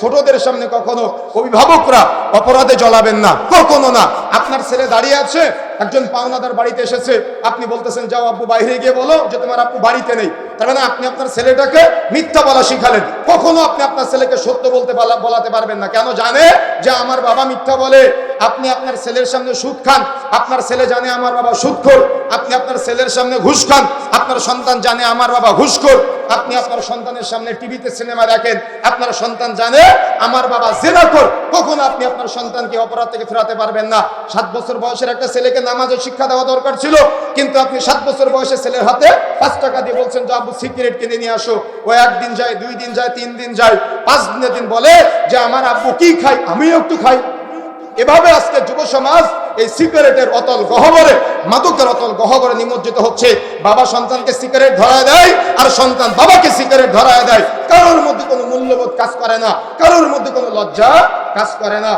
ছোটদের সামনে কখনো অভিভাবকরা অপরাধে জ্বলাবেন না, কখনো না। আপনার ছেলে দাঁড়িয়ে আছে, একজন পাওনাদার বাড়িতে এসেছে, আপনি বলতেছেন, যাও আব্বু, বাইরে গিয়ে বলো যে তোমার আব্বু বাড়িতে নেই। তার মানে আপনি আপনার ছেলেটাকে মিথ্যা বলা শিখালেন। কখনো আপনি আপনার ছেলেকে সত্য বলতে বলাতে পারবেন না। কেন জানে যে আমার বাবা মিথ্যা বলে? আপনি আপনার ছেলের সামনে সুদ খান, আপনার ছেলে জানে আমার বাবা সুদখোর। আপনি আপনার ছেলের সামনে ঘুষ খান, আপনার সন্তান জানে আমার বাবা ঘুষখোর। আপনি আপনার সন্তানের সামনে টিভিতে সিনেমা দেখেন, আপনার সন্তান জানে, আমার বাবা জেনাখোর কখনো আপনি আপনার সন্তানকে অপরাধ থেকে ফেরাতে পারবেন না। সাত বছর বয়সের একটা ছেলেকে নামাজের শিক্ষা দেওয়া দরকার ছিল, কিন্তু আপনি সাত বছর বয়সের ছেলের হাতে পাঁচ টাকা দিয়ে বলছেন যে আব্বু, সিগারেট কিনে নিয়ে আসো। ও একদিন যায়, দুই দিন যায়, তিন দিন যায়, পাঁচ দিনের দিন বলে যে, আমার আব্বু কি খাই আমিও একটু খাই। এভাবে আজকে যুব সমাজ এই সিগারেটের অতল গহবরে, মাদকের অতল গহবরে নিমজ্জিত হচ্ছে। বাবা সন্তানকে সিগারেট ধরায় দেয় আর সন্তান বাবাকে সিগারেট ধরায় দেয়। কারোর মধ্যে কোনো মূল্যবোধ কাজ করে না, কারোর মধ্যে কোনো লজ্জা কাজ করে না।